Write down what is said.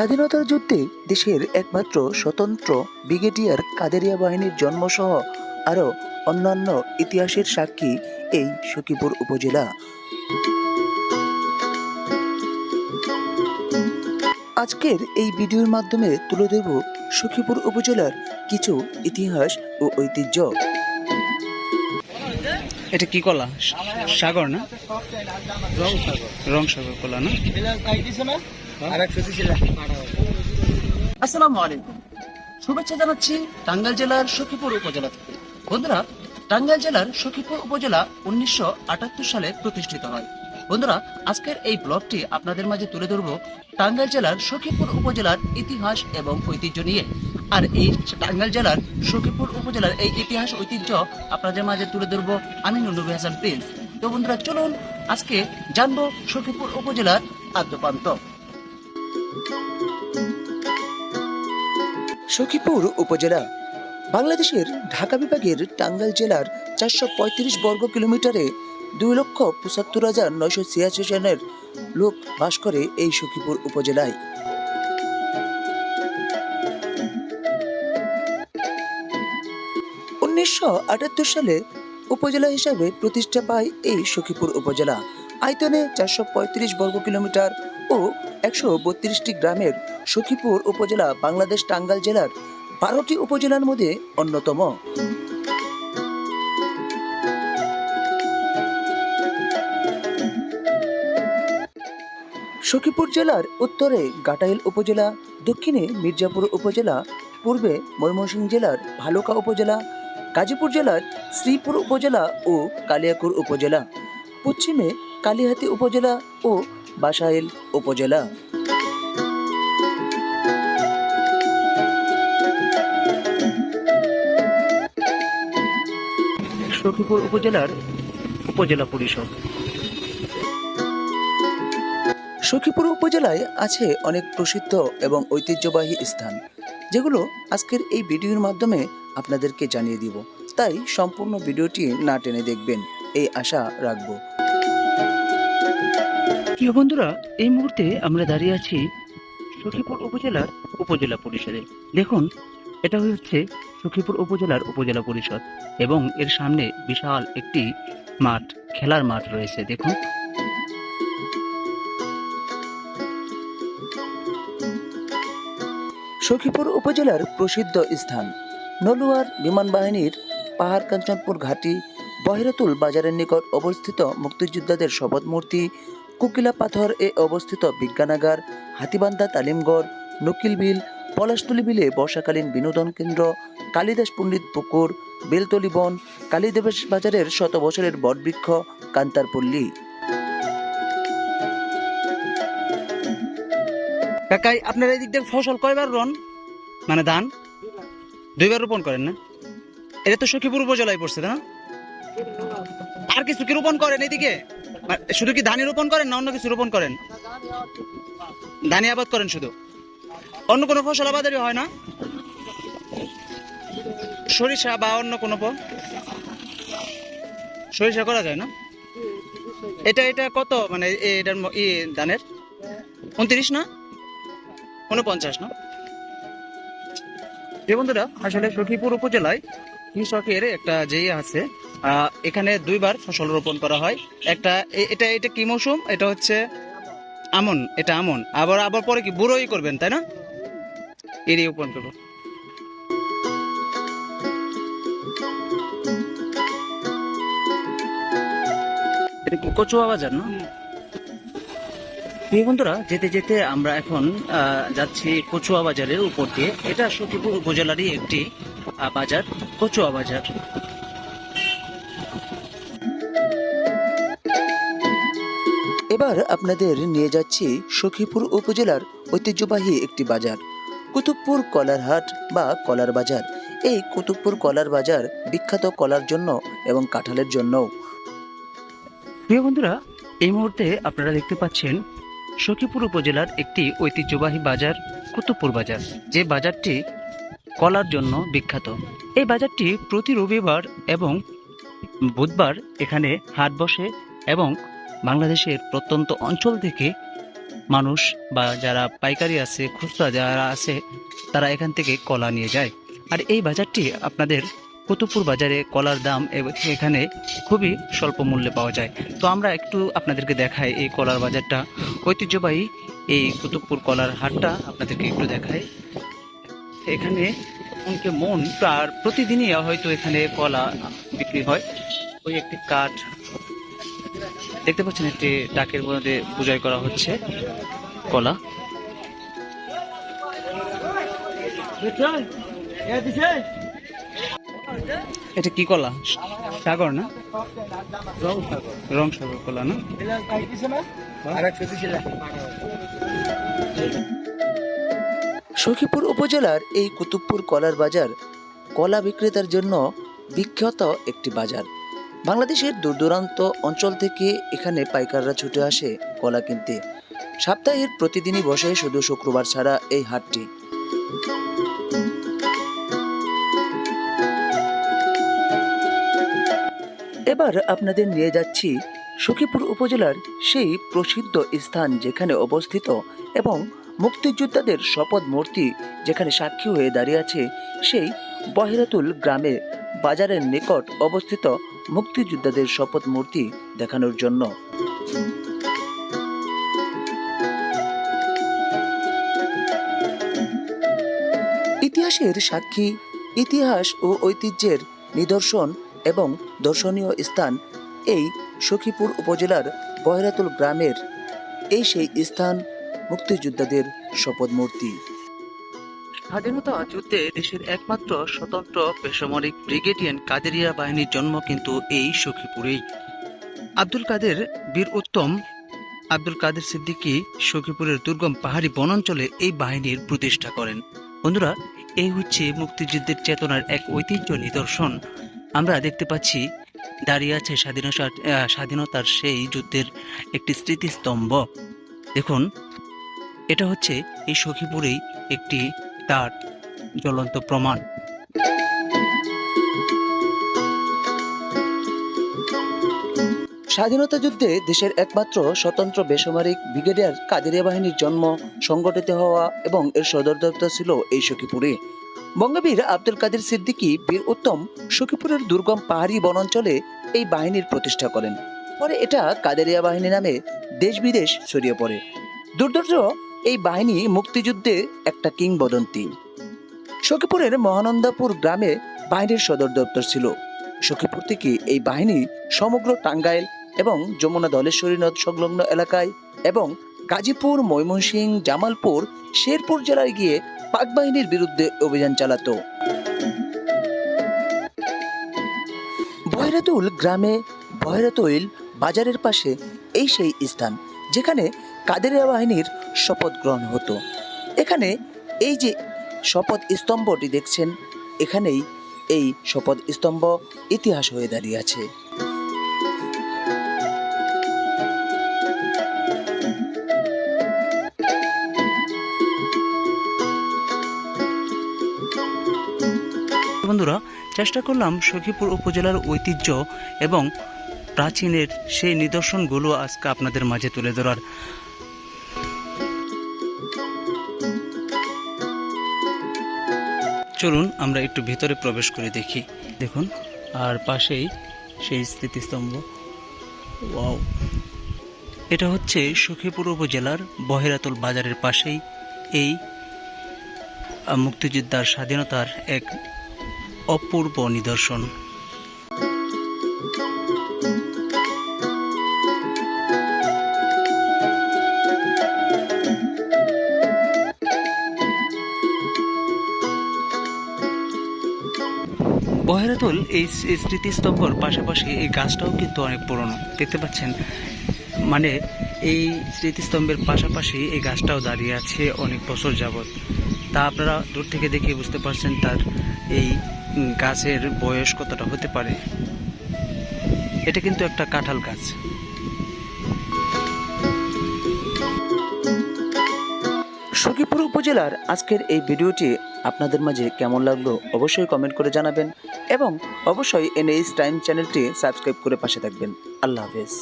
স্বাধীনতার যুদ্ধে দেশের একমাত্র স্বতন্ত্র ব্রিগেডিয়ার কাদেরিয়া বাহিনীর জন্মসহ আরও অন্যান্য ইতিহাসের সাক্ষী এই সখীপুর উপজেলা। আজকের এই ভিডিওর মাধ্যমে তুলে ধরব সখীপুর উপজেলার কিছু ইতিহাস ও ঐতিহ্য। এটা কি কলা? সাগর না? রং সাগর কলা না? আসসালামু আলাইকুম। শুভেচ্ছা জানাচ্ছি টাঙ্গাইল জেলার সখীপুর উপজেলা থেকে। বন্ধুরা টাঙ্গাইল জেলার সখীপুর উপজেলা উনিশশো আটাত্তর সালে প্রতিষ্ঠিত হয়। বন্ধুরা আজকের এই ব্লগটি আপনাদের মাঝে তুলে ধরব টাঙ্গাইল জেলার সখীপুর উপজেলার ইতিহাস এবং ঐতিহ্য নিয়ে। আর এই টাঙ্গাইল জেলার সখীপুর উপজেলার এই ইতিহাস ঐতিহ্য আপনাদের মাঝে তুলে ধরবো আমি নুনবী হাসান প্রিন্স। তো বন্ধুরা চলুন আজকে জানব সখীপুর উপজেলার আদ্যপান্ত। সখীপুর উপজেলা, বাংলাদেশের ঢাকা বিভাগের টাঙ্গাইল জেলার চারশো পঁয়ত্রিশ বর্গ কিলোমিটারে দুই লক্ষ পঁচাত্তর হাজার নয়শো ছিয়াশি জনের লোক বাস করে এই সখীপুর উপজেলায়। উনিশশো আটাত্তর সালে উপজেলা হিসাবে প্রতিষ্ঠা পায় এই সখীপুর উপজেলা। আয়তনে চারশো পঁয়ত্রিশ বর্গ কিলোমিটার ও একশো বত্রিশটি গ্রামের সখীপুর উপজেলা বাংলাদেশ টাঙ্গাল জেলার বারোটি উপজেলার মধ্যে অন্যতম। সখীপুর জেলার উত্তরে গাটাইল উপজেলা, দক্ষিণে মির্জাপুর উপজেলা, পূর্বে ময়মনসিংহ জেলার ভালুকা উপজেলা, গাজীপুর জেলার শ্রীপুর উপজেলা ও কালিয়াকুর উপজেলা, পশ্চিমে কালিহাতি উপজেলা ও বাসাইল উপজেলা। সখীপুর উপজেলার উপজেলা পরিষদ। সখীপুর উপজেলায় আছে অনেক প্রসিদ্ধ এবং ঐতিহ্যবাহী স্থান যেগুলো আজকের এই ভিডিওর মাধ্যমে আপনাদেরকে জানিয়ে দিব। তাই সম্পূর্ণ ভিডিওটি না টেনে দেখবেন এই আশা রাখব। প্রিয় বন্ধুরা, এই মুহূর্তে আমরা দাঁড়িয়ে আছি সখীপুর উপজেলার উপজেলা পরিষদে। দেখুন, এটা হচ্ছে সখীপুর উপজেলার উপজেলা পরিষদ এবং এর সামনে বিশাল একটি মাঠ, খেলার মাঠ রয়েছে, দেখুন। সখীপুর উপজেলার প্রসিদ্ধ স্থান, নলুয়ার বিমান বাহিনীর পাহাড় কাঞ্চনপুর ঘাটি, বহিরাতুল বাজারের নিকট অবস্থিত মুক্তিযোদ্ধাদের শপথ মূর্তি কুকিলা পাথর এ অবস্থিত বিজ্ঞানাগার, হাতিবান্ধা তালিমগড় নকিল বিল পলাশতলি বিলে বর্ষাকালীন বিনোদন কেন্দ্র, কালিদাস পণ্ডিত পুকুর, বেলতলি বন, কালীদেবেশ বাজারের শত বছরের বটবৃক্ষ, কান্তারপল্লী। কাকাই, আপনার এই দিক দিয়ে ফসল কয়বার রন মানে ধান? দুইবার রোপণ করেন না? এটা তো সখীপুর উপজেলায় পড়ছে না? আর কিছু কি রোপণ করেন এদিকে? শুধু কি ধানই রোপণ করেন না অন্য কিছু রোপণ করেন? ধানই আবাদ করেন শুধু? অন্য কোনো ফসল আবাদেরই হয় না? সরিষা বা অন্য কোনো সরিষা করা যায় না? এটা এটা কত মানে এটার ই ধানের? উনত্রিশ না? উনপঞ্চাশ না? যে বন্ধুরা আসলে সখীপুর উপজেলায় কৃষকের একটা যে আছে এখানে দুইবার ফসল রোপণ করা হয়। একটা এটা এটা কি মৌসুম? এটা হচ্ছে আমন, এটা আমন। আবার আবার পরে কি? বুড়োই করবেন, তাই না? এরই রোপণ করব। এটা কচুয়া বাজার, না? প্রিয় বন্ধুরা, যেতে যেতে আমরা এখন যাচ্ছি কচুয়া বাজারের উপর দিয়ে। এটা সখীপুর উপজেলারই একটি বাজার, কচুয়া বাজার। এবার আপনাদের নিয়ে যাচ্ছি সখীপুর উপজেলার ঐতিহ্যবাহী একটি বাজার, কুতুবপুর কলার হাট বা কলার বাজার। এই কুতুবপুর কলার বাজার বিখ্যাত কলার জন্য এবং কাঁঠালের জন্যও। প্রিয় বন্ধুরা, এই মুহূর্তে আপনারা দেখতে পাচ্ছেন সখীপুর উপজেলার একটি ঐতিহ্যবাহী বাজার, কুতুবপুর বাজার। যে বাজারটি কলার জন্য বিখ্যাত। এই বাজারটি প্রতি রবিবার এবং বুধবার এখানে হাট বসে এবং বাংলাদেশের প্রত্যন্ত অঞ্চল থেকে মানুষ বা যারা পাইকারি আছে, খুচরা যারা আছে, তারা এখান থেকে কলা নিয়ে যায়। আর এই বাজারটি আপনাদের কুতুবপুর বাজারে কলার দাম এখানে খুবই স্বল্প মূল্যে পাওয়া যায়। তো আমরা একটু আপনাদেরকে দেখাই এই কলার বাজারটা। ঐতিহ্যবাহী এই কুতুবপুর কলার হাটটা আপনাদেরকে একটু দেখাই। এখানে অনেকে মন আর প্রতিদিনই হয়তো এখানে কলা বিক্রি হয়। ওই একটি কাঠ দেখতে পাচ্ছেন একটি ডাকের মধ্যে পূজাই করা হচ্ছে, কলা। এটা কি কলা? সাগর না? রং সাগর কলা না? সখীপুর উপজেলার এই কুতুবপুর কলার বাজার কলা বিক্রেতার জন্য বিখ্যাত একটি বাজার। বাংলাদেশের দূর দূরান্ত অঞ্চল থেকে এখানে পাইকাররা ছুটে আসে কলা কিনতে। সপ্তাহের প্রতিদিনই বসে শুধু শুক্রবার ছাড়া এই হাটটি। এবার আপনাদের নিয়ে যাচ্ছি সখীপুর উপজেলার সেই প্রসিদ্ধ স্থান যেখানে অবস্থিত এবং মুক্তিযোদ্ধাদের শপথ মূর্তি যেখানে সাক্ষী হয়ে দাঁড়িয়ে আছে সেই বহিরাতুল গ্রামে বাজারের নিকট অবস্থিত মুক্তিযোদ্ধাদের শপথ মূর্তি দেখানোর জন্য। ইতিহাসের সাক্ষী, ইতিহাস ও ঐতিহ্যের নিদর্শন এবং দর্শনীয় স্থান এই সখীপুর উপজেলার বহরাতুল গ্রামের। এই সেই স্থান মুক্তিযোদ্ধাদের শপথ মূর্তি। স্বাধীনতা যুদ্ধে দেশের একমাত্র স্বতন্ত্র বেসামরিক ব্রিগেডিয়ান কাদেরিয়া বাহিনীর জন্ম কিন্তু এই সখীপুরেই। আব্দুল কাদের বীর উত্তম, আব্দুল কাদের সিদ্দিকী সখীপুরের দুর্গম পাহাড়ি বনাঞ্চলে এই বাহিনীর প্রতিষ্ঠা করেন। বন্ধুরা, এই হচ্ছে মুক্তিযুদ্ধের চেতনার এক ঐতিহ্য নিদর্শন। আমরা দেখতে পাচ্ছি দাঁড়িয়ে আছে স্বাধীনতার স্বাধীনতার সেই যুদ্ধের একটি স্মৃতিস্তম্ভ। দেখুন, এটা হচ্ছে এই সখীপুরেই একটি তার জ্বলন্ত প্রমাণ। স্বাধীনতা যুদ্ধে দেশের একমাত্র স্বতন্ত্র বেসামরিক ব্রিগেডিয়ার কাদেরিয়া বাহিনীর জন্ম, সংগঠিত হওয়া এবং এর সদর দপ্তর ছিল এই সখীপুরে। বঙ্গবীর আব্দুল কাদের সিদ্দিকী বীর উত্তম সখীপুরের দুর্গম পাহাড়ি বনাঞ্চলে এই বাহিনীর প্রতিষ্ঠা করেন। পরে এটা কাদেরিয়া বাহিনী নামে দেশ বিদেশ ছড়িয়ে পড়ে। দুর্দর্শ এই বাহিনী মুক্তিযুদ্ধে একটা কিংবদন্তি। সখীপুরের মহানন্দাপুর গ্রামে বাহিনীর সদর দপ্তর ছিল। সখীপুর থেকে এই বাহিনী সমগ্র টাঙ্গাইল এবং যমুনা ধলেশ্বরী নদ সংলগ্ন এলাকায় এবং গাজীপুর, ময়মনসিংহ, জামালপুর, শেরপুর জেলায় গিয়ে পাক বাহিনীর বিরুদ্ধে অভিযান চালাতো। বয়রাতুল গ্রামে বয়রাতুল বাজারের পাশে এই সেই স্থান, যেখানে কাদেরিয়া বাহিনীর শপথ গ্রহণ হতো। এখানে এই যে শপথ স্তম্ভটি দেখছেন, এখানেই এই শপথ স্তম্ভ ইতিহাস হয়ে দাঁড়িয়ে আছে। বন্ধুরা, চেষ্টা করলাম সখীপুর উপজেলার ঐতিহ্য এবং প্রাচীনের সেই নিদর্শনগুলো আজকে আপনাদের মাঝে তুলে ধরার। চলুন আমরা একটু ভিতরে প্রবেশ করে দেখি। দেখুন, আর পাশেই সেই স্মৃতিস্তম্ভ। ওয়াও। এটা হচ্ছে সখীপুর উপজেলার বহেরাতুল বাজারের পাশেই এই মুক্তিযোদ্ধার স্বাধীনতার এক অপূর্ব নিদর্শন। বহেরাতুল, এই স্মৃতিস্তম্ভর পাশাপাশি এই গাছটাও কিন্তু অনেক পুরনো। দেখতে পাচ্ছেন? মানে এই স্মৃতিস্তম্ভের পাশাপাশি এই গাছটাও দাঁড়িয়ে আছে অনেক বছর যাবৎ। তা আপনারা দূর থেকে দেখে বুঝতে পারছেন তার এই গাছের বয়স কতটা হতে পারে। এটা কিন্তু একটা কাঁঠাল গাছ। সখীপুর উপজেলার আজকের এই ভিডিওটি আপনাদের মাঝে কেমন লাগল অবশ্যই কমেন্ট করে জানাবেন এবং অবশ্যই এনএইচ টাইম চ্যানেলটি সাবস্ক্রাইব করে পাশে থাকবেন। আল্লাহ হাফেজ।